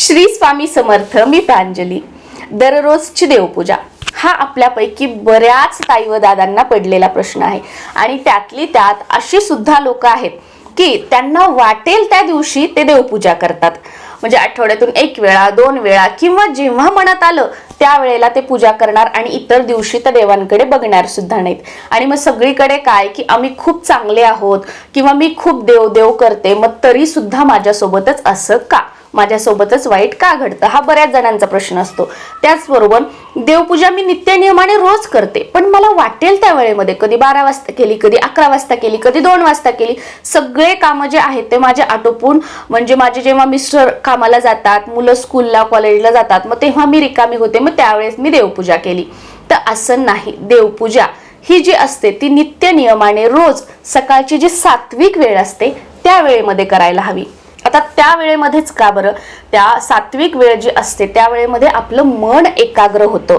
श्री स्वामी समर्थ मी प्रांजली. दररोजची देवपूजा. हा आपल्यापैकी बऱ्याच ताई व दादांना पडलेला प्रश्न आहे. आणि त्यातली त्यात अशी सुद्धा लोक आहेत की त्यांना वाटेल त्या दिवशी ते देवपूजा करतात. म्हणजे आठवड्यातून एक वेळा दोन वेळा किंवा जेव्हा मनात आलं त्यावेळेला ते पूजा करणार आणि इतर दिवशी त्या देवांकडे बघणार सुद्धा नाहीत. आणि मग सगळीकडे काय की आम्ही खूप चांगले आहोत किंवा मी खूप देव देव करते मग तरी सुद्धा माझ्यासोबतच असं का? माझ्यासोबतच वाईट का घडतं? हा बऱ्याच जणांचा प्रश्न असतो. त्याचबरोबर देवपूजा मी नित्यनियमाने रोज करते. पण मला वाटेल त्या वेळेमध्ये. कधी बारा वाजता केली कधी अकरा वाजता केली कधी दोन वाजता केली. सगळे कामं जे आहेत ते माझे आटोपून म्हणजे माझे जेव्हा मिस्टर कामाला जातात मुलं स्कूलला कॉलेजला जातात मग तेव्हा मी रिकामी होते. मग त्यावेळेस मी देवपूजा केली. तर असं नाही. देवपूजा ही जी असते ती नित्य नियमाने रोज सकाळची जी सात्विक वेळ असते त्या वेळेमध्ये करायला हवी. आता त्या वेळेमध्येच का बरं? त्या सात्विक वेळ जी असते त्या वेळेमध्ये आपलं मन एकाग्र होतं.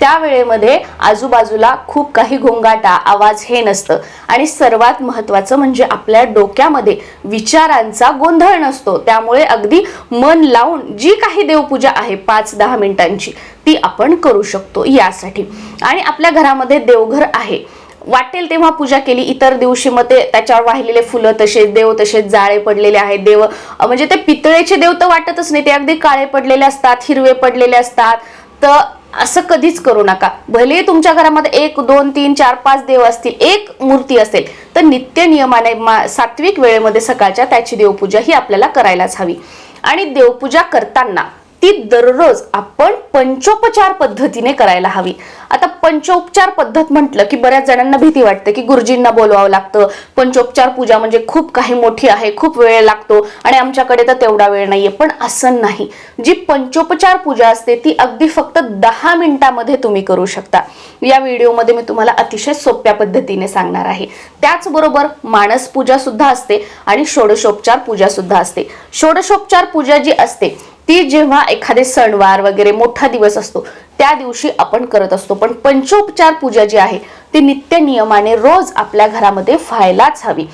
त्या वेळेमध्ये आजूबाजूला खूप काही गोंगाटा आवाज हे नसतं. आणि सर्वात महत्त्वाचं म्हणजे आपल्या डोक्यामध्ये विचारांचा गोंधळ नसतो. त्यामुळे अगदी मन लावून जी काही देवपूजा आहे पाच दहा मिनिटांची ती आपण करू शकतो यासाठी. आणि आपल्या घरामध्ये देवघर आहे. वाटेल तेव्हा पूजा केली. इतर दिवशी मग ते त्याच्यावर वाहिलेले फुलं तसेच देव तसेच जाळे पडलेले आहेत. देव म्हणजे ते पितळेचे देव तर वाटतच नाही. ते अगदी काळे पडलेले असतात हिरवे पडलेले असतात. तर असं कधीच करू नका. भले तुमच्या घरामध्ये एक दोन तीन चार पाच देव असतील एक मूर्ती असेल तर नित्य नियमाने मा- सात्विक वेळेमध्ये सकाळच्या त्याची देवपूजा ही आपल्याला करायलाच हवी. आणि देवपूजा करताना ती दररोज आपण पंचोपचार पद्धतीने करायला हवी. आता पंचोपचार पद्धत म्हटलं की बऱ्याच जणांना भीती वाटते की गुरुजींना बोलवावं लागतं. पंचोपचार पूजा म्हणजे खूप काही मोठी आहे खूप वेळ लागतो आणि आमच्याकडे तर तेवढा वेळ नाहीये. पण असं नाही. जी पंचोपचार पूजा असते ती अगदी फक्त दहा मिनिटामध्ये तुम्ही करू शकता. या व्हिडिओमध्ये मी तुम्हाला अतिशय सोप्या पद्धतीने सांगणार आहे. त्याचबरोबर मानस पूजा सुद्धा असते आणि षोडशोपचार पूजा सुद्धा असते. षोडशोपचार पूजा जी असते ती जेव्हा एखादे सणवार वगैरे मोठा दिवस असतो त्या दिवशी आपण करत असतो. पण पंचोपचार पूजा जी आहे ती नित्य नियमाने रोज आपल्या घरामध्ये व्हायलाच हवी.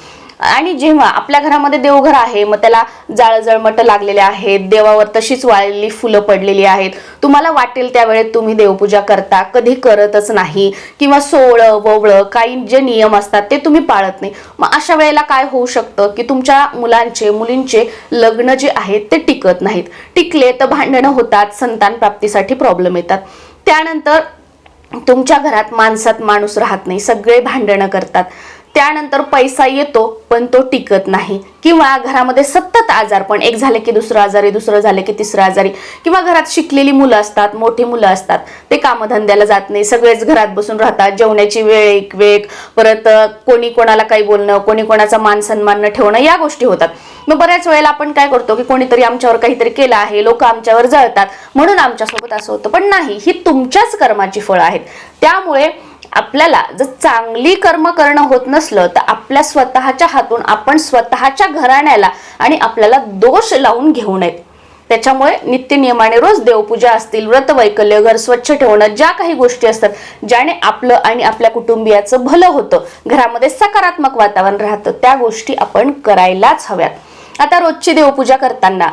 आणि जेव्हा आपल्या घरामध्ये देवघर आहे मग त्याला जाळजळमट लागलेले आहेत देवावर तशीच वाळलेली फुलं पडलेली आहेत. तुम्हाला वाटेल त्यावेळेत तुम्ही देवपूजा करता कधी करतच नाही. किंवा सोहळं ववळं काही जे नियम असतात ते तुम्ही पाळत नाही. मग अशा वेळेला काय होऊ शकतं की तुमच्या मुलांचे मुलींचे लग्न जे आहेत ते टिकत नाहीत. टिकले तर भांडणं होतात संतान प्राप्तीसाठी प्रॉब्लेम येतात. त्यानंतर तुमच्या घरात माणसात माणूस राहत नाही सगळे भांडणं करतात. त्यानंतर पैसा येतो पण तो टिकत नाही. किंवा घरामध्ये सतत आजार पण एक झाले की दुसरं आजारी दुसरं झाले की तिसरं आजारी. किंवा घरात शिकलेली मुलं असतात मोठी मुलं असतात ते कामधंद्याला जात नाही. सगळेच घरात बसून राहतात जेवण्याची वेळ एक वेग परत कोणी कोणाला काही बोलणं कोणी कोणाचा मान सन्मान न ठेवणं या गोष्टी होतात. मग बऱ्याच वेळेला आपण काय करतो की कोणीतरी आमच्यावर काहीतरी केलं आहे लोक आमच्यावर जळतात म्हणून आमच्यासोबत असं होतं. पण नाही ही तुमच्याच कर्माची फळं आहेत. त्यामुळे आपल्याला जर चांगली कर्म करणं होत नसलं तर आपल्या स्वतःच्या हातून आपण स्वतःच्या घराण्याला आणि आपल्याला दोष लावून घेऊ नयेत. त्याच्यामुळे नित्य नियमाने रोज देवपूजा असतील व्रत वैकल्य घर स्वच्छ ठेवणं ज्या काही गोष्टी असतात ज्याने आपलं आणि आपल्या कुटुंबियाचं भलं होतं घरामध्ये सकारात्मक वातावरण राहतं त्या गोष्टी आपण करायलाच हव्यात. आता रोजची देवपूजा करताना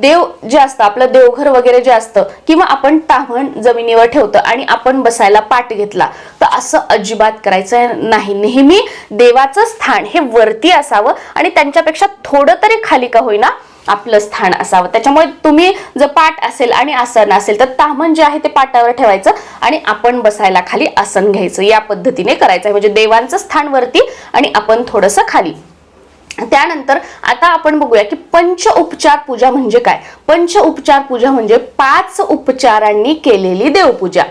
देव जे असतं आपलं देवघर वगैरे जे असतं किंवा आपण ताम्हण जमिनीवर ठेवतो आणि आपण बसायला पाठ घेतला तर असं अजिबात करायचं नाही. नेहमी देवाचं स्थान हे वरती असावं आणि त्यांच्यापेक्षा थोडं तरी खाली का होईना आपलं स्थान असावं. त्याच्यामुळे तुम्ही जर पाठ असेल आणि आसन असेल तर तामण जे आहे ते पाटावर ठेवायचं आणि आपण बसायला खाली आसन घ्यायचं. या पद्धतीने करायचं म्हणजे देवांचं स्थान वरती आणि आपण थोडंसं खाली. त्यानंतर आता आपण बघूया की पंच उपचार पूजा म्हणजे काय? पंच उपचार पूजा म्हणजे पाच उपचारांनी केलेली देवपूजा.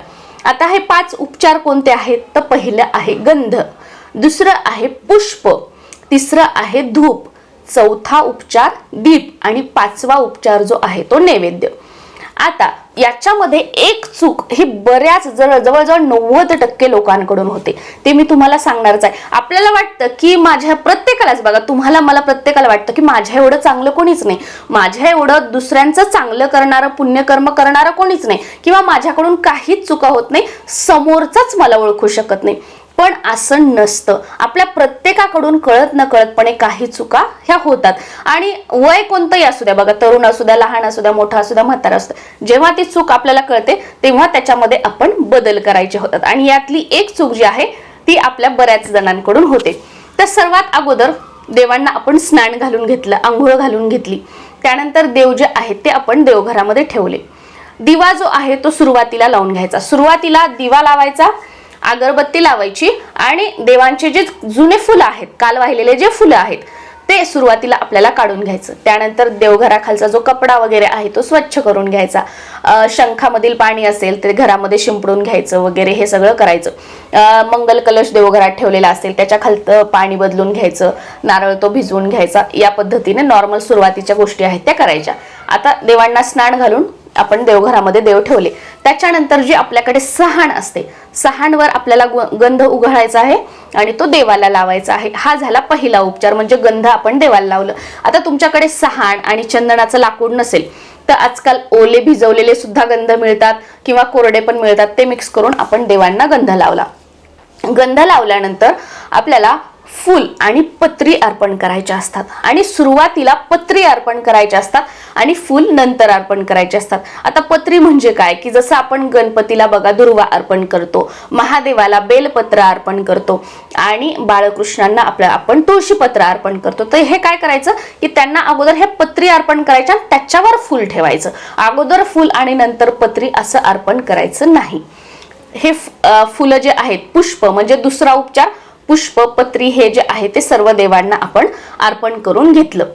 आता हे पाच उपचार कोणते आहेत? तर पहिलं आहे गंध दुसरं आहे पुष्प तिसरं आहे धूप चौथा उपचार दीप आणि पाचवा उपचार जो आहे तो नैवेद्य. आता याच्यामध्ये एक चूक ही बऱ्याच जवळ जवळजवळ नव्वद टक्के लोकांकडून होते. ते मी तुम्हाला सांगणारच आहे. आपल्याला वाटतं की माझ्या प्रत्येकालाच बघा तुम्हाला मला प्रत्येकाला वाटतं की माझ्या एवढं चांगलं कोणीच नाही. माझ्या एवढं दुसऱ्यांचं चांगलं करणारं पुण्यकर्म करणारं कोणीच नाही. किंवा माझ्याकडून काहीच चुका होत नाही. समोरचाच मला ओळखू शकत नाही. पण असं नसतं. आपल्या प्रत्येकाकडून कळत न कळतपणे काही चुका ह्या होतात. आणि वय कोणतंही असू द्या बघा तरुण असू द्या लहान असू द्या मोठा असू द्या म्हातारा असू द्या जेव्हा ती चूक आपल्याला कळते तेव्हा त्याच्यामध्ये आपण बदल करायचे होतात. आणि यातली एक चूक जी आहे ती आपल्या बऱ्याच जणांकडून होते. तर सर्वात अगोदर देवांना आपण स्नान घालून घेतलं आंघोळ घालून घेतली. त्यानंतर देव जे आहेत ते आपण देवघरामध्ये ठेवले. दिवा जो आहे तो सुरुवातीला लावून घ्यायचा. सुरुवातीला दिवा लावायचा अगरबत्ती लावायची आणि देवांचे जे जुने फुलं आहेत काल वाहिलेले जे फुलं आहेत ते सुरुवातीला आपल्याला काढून घ्यायचं. त्यानंतर देवघराखालचा जो कपडा वगैरे आहे तो स्वच्छ करून घ्यायचा. शंखामधील पाणी असेल ते घरामध्ये शिंपडून घ्यायचं वगैरे हे सगळं करायचं. मंगल कलश देवघरात ठेवलेला असेल त्याच्या खालतं पाणी बदलून घ्यायचं. नारळ तो भिजवून घ्यायचा. या पद्धतीने नॉर्मल सुरुवातीच्या गोष्टी आहेत त्या करायच्या. आता देवांना स्नान घालून आपण देवघरामध्ये देव ठेवले. त्याच्यानंतर जी आपल्याकडे सहाण असते सहाणवर आपल्याला गंध उघडायचा आहे आणि तो देवाला लावायचा आहे. हा झाला पहिला उपचार म्हणजे गंध आपण देवाला लावलं. आता तुमच्याकडे सहाण आणि चंदनाचं लाकूड नसेल तर आजकाल ओले भिजवलेले सुद्धा गंध मिळतात किंवा कोरडे पण मिळतात ते मिक्स करून आपण देवांना गंध लावला. गंध लावल्यानंतर आपल्याला फूल आणि पत्री अर्पण करायच्या असतात. आणि सुरुवातीला पत्री अर्पण करायच्या असतात आणि फूल नंतर अर्पण करायचे असतात. आता पत्री म्हणजे काय? की जसं आपण गणपतीला बघा दुर्वा अर्पण करतो महादेवाला बेलपत्र अर्पण करतो आणि बाळकृष्णांना आपल्या आपण तुळशीपत्र अर्पण करतो. तर हे काय करायचं? की त्यांना अगोदर हे पत्री अर्पण करायचं त्याच्यावर फूल ठेवायचं. अगोदर फूल आणि नंतर पत्री असं अर्पण करायचं नाही. हे फुलं जे आहेत पुष्प म्हणजे दुसरा उपचार पुष्प पत्री हे जे आहे ते सर्व देवांना आपण अर्पण करून घेतलं.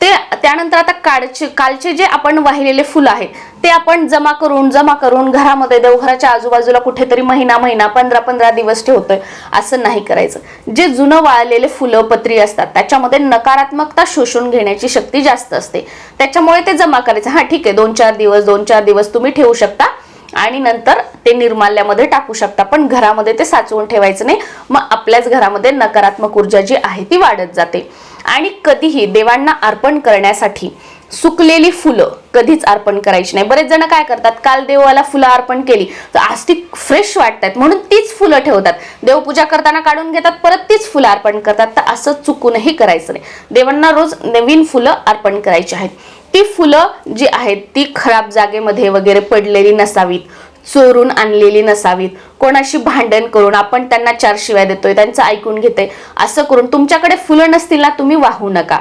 ते त्यानंतर आता कालचे कालचे जे आपण वाहिलेले फुलं आहेत ते आपण जमा करून जमा करून घरामध्ये देवघराच्या आजूबाजूला कुठेतरी महिना महिना पंधरा पंधरा दिवस ठेवतोय असं नाही करायचं. जे जुनं वाळलेले फुलं पत्री असतात त्याच्यामध्ये नकारात्मकता शोषून घेण्याची शक्ती जास्त असते. त्याच्यामुळे ते जमा करायचं. हा ठीक आहे दोन चार दिवस दोन चार दिवस तुम्ही ठेवू शकता आणि नंतर ते निर्माल्यामध्ये टाकू शकता. पण घरामध्ये ते साचवून ठेवायचं नाही. मग आपल्याच घरामध्ये नकारात्मक ऊर्जा जी आहे ती वाढत जाते. आणि कधीही देवांना अर्पण करण्यासाठी सुकलेली फुलं कधीच अर्पण करायची नाही. बरेच जण काय करतात? काल देवाला फुलं अर्पण केली तर आज ती फ्रेश वाटतात. म्हणून तीच फुलं ठेवतात. देवपूजा करताना काढून घेतात परत तीच फुलं अर्पण करतात. तर असं चुकूनही करायचं नाही. देवांना रोज नवीन फुलं अर्पण करायची आहेत. ती फुलं जी आहेत ती खराब जागेमध्ये वगैरे पडलेली नसावीत चोरून आणलेली नसावीत. कोणाशी भांडण करून आपण त्यांना चार शिव्या देतोय त्यांचं ऐकून घेते असं करून तुमच्याकडे फुलं नसतील ना तुम्ही वाहू नका.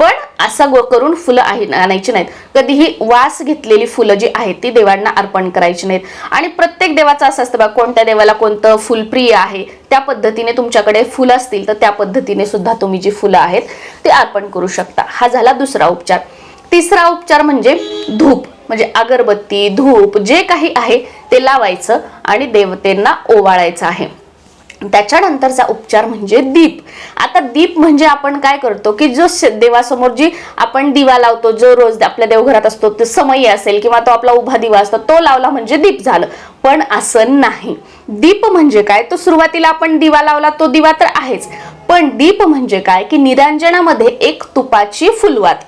पण असं गो करून फुलं आहे आणायची नाहीत. कधीही वास घेतलेली फुलं जी आहेत ती देवांना अर्पण करायची नाहीत. आणि प्रत्येक देवाचं असं असतं बा कोणत्या देवाला कोणतं फुल प्रिय आहे त्या पद्धतीने तुमच्याकडे फुलं असतील तर त्या पद्धतीने सुद्धा तुम्ही जी फुलं आहेत ते अर्पण करू शकता. हा झाला दुसरा उपचार. तिसरा उपचार म्हणजे धूप म्हणजे अगरबत्ती धूप जे काही आहे ते लावायचं आणि देवतेंना ओवाळायचं आहे. त्याच्यानंतरचा उपचार म्हणजे दीप. आता दीप म्हणजे आपण काय करतो की जो देवासमोर जी आपण दिवा लावतो जो रोज आपल्या देवघरात असतो तो समयी असेल किंवा तो आपला उभा दिवा असतो तो लावला म्हणजे दीप झालं. पण असं नाही. दीप म्हणजे काय? तो सुरुवातीला आपण दिवा लावला तो दिवा तर आहेच. पण दीप म्हणजे काय? की निरांजनामध्ये एक तुपाची फुलवात.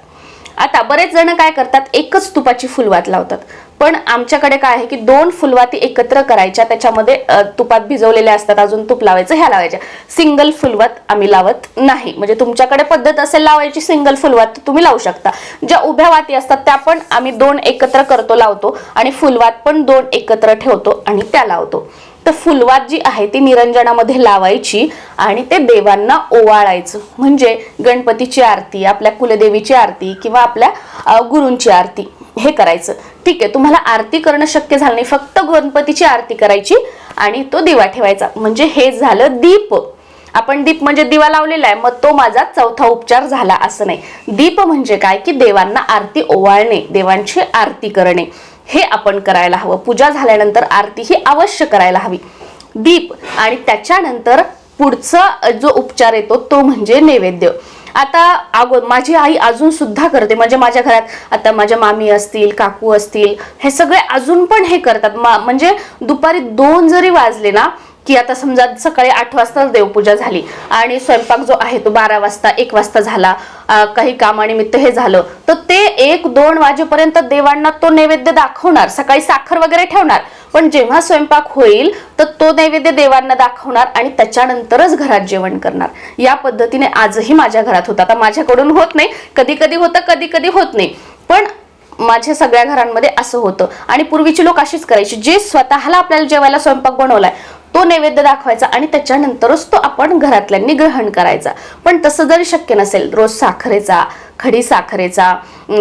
आता बरेच जण काय करतात एकच तुपाची फुलवात लावतात. पण आमच्याकडे काय आहे की दोन फुलवाती एकत्र करायच्या त्याच्यामध्ये तुपात भिजवलेल्या असतात अजून तूप लावायचं ह्या लावायच्या. सिंगल फुलवात आम्ही लावत नाही. म्हणजे तुमच्याकडे पद्धत असेल लावायची सिंगल फुलवात तुम्ही लावू शकता. ज्या उभ्या वाती असतात त्या पण आम्ही दोन एकत्र करतो लावतो. आणि फुलवात पण दोन एकत्र ठेवतो आणि त्या लावतो. तर फुलवात जी आहे ती निरंजनामध्ये लावायची आणि ते देवांना ओवाळायचं. म्हणजे गणपतीची आरती आपल्या कुलदेवीची आरती किंवा आपल्या गुरूंची आरती हे करायचं. ठीक आहे तुम्हाला आरती करणं शक्य झालं नाही. फक्त गणपतीची आरती करायची आणि तो दिवा ठेवायचा. म्हणजे हे झालं दीप. आपण दीप म्हणजे दिवा लावलेला आहे मग तो माझा चौथा उपचार झाला असं नाही. दीप म्हणजे काय? की देवांना आरती ओवाळणे देवांची आरती करणे. हे आपण करायला हवं. पूजा झाल्यानंतर आरती ही अवश्य करायला हवी. दीप आणि त्याच्यानंतर पुढचा जो उपचार येतो तो म्हणजे नैवेद्य. आता अगो माझी आई अजून सुद्धा करते. म्हणजे माझ्या घरात आता माझ्या मामी असतील काकू असतील हे सगळे अजून पण हे करतात. मा- म्हणजे दुपारी दोन जरी वाजले ना की आता समजा सकाळी आठ वाजताच देवपूजा झाली आणि स्वयंपाक जो आहे तो बारा वाजता एक वाजता झाला काही कामानिमित्त हे झालं तर ते एक दोन वाजेपर्यंत देवांना तो नैवेद्य दाखवणार सकाळी साखर वगैरे ठेवणार पण जेव्हा स्वयंपाक होईल तर तो नैवेद्य देवांना दाखवणार आणि त्याच्यानंतरच घरात जेवण करणार. या पद्धतीने आजही माझ्या घरात होतं. आता माझ्याकडून होत नाही कधी कधी होतं कधी कधी होत नाही. पण माझ्या सगळ्या घरांमध्ये असं होतं. आणि पूर्वीची लोक अशीच करायची जे स्वतःला आपल्याला जेवायला स्वयंपाक बनवलाय तो नैवेद्य दाखवायचा आणि त्याच्यानंतरच तो आपण घरातल्यांनी ग्रहण करायचा. पण तसं जरी शक्य नसेल रोज साखरेचा खडी साखरेचा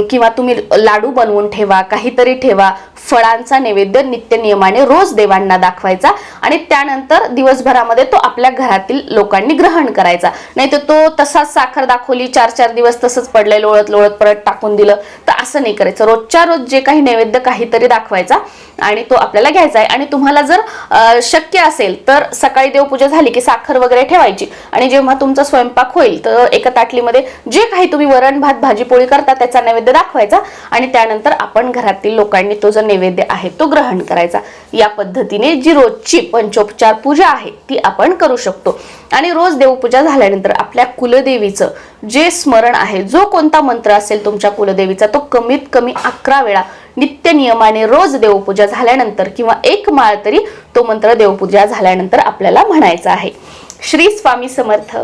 किंवा तुम्ही लाडू बनवून ठेवा काहीतरी ठेवा फळांचा नैवेद्य नित्य नियमाने रोज देवांना दाखवायचा आणि त्यानंतर दिवसभरामध्ये तो आपल्या घरातील लोकांनी ग्रहण करायचा. नाही तर तो तसाच साखर दाखवली चार चार दिवस तसंच पडले लोळत लोळत परत टाकून दिलं तर असं नाही करायचं. रोजच्या रोज जे काही नैवेद्य काहीतरी दाखवायचा आणि तो आपल्याला घ्यायचा आहे. आणि तुम्हाला जर शक्य असेल तर सकाळी देवपूजा झाली की साखर वगैरे ठेवायची. आणि जेव्हा तुमचा स्वयंपाक होईल तर एका ताटलीमध्ये जे काही तुम्ही वरण भात भाजी पोळी करता त्याचा नैवेद्य दाखवायचा आणि त्यानंतर आपण घरातील लोकांनी तो जर नैवेद्य आहे तो ग्रहण करायचा. या पद्धतीने जी रोजची पंचोपचार पूजा आहे ती आपण करू शकतो. आणि रोज देवपूजा झाल्यानंतर आपल्या कुलदेवीचं जे स्मरण आहे जो कोणता मंत्र असेल तुमच्या कुलदेवीचा तो कमीत कमी अकरा वेळा नित्य नियमाने रोज देवपूजा झाल्यानंतर किंवा एक माळ तरी तो मंत्र देवपूजा झाल्यानंतर आपल्याला म्हणायचा आहे. श्री स्वामी समर्थ.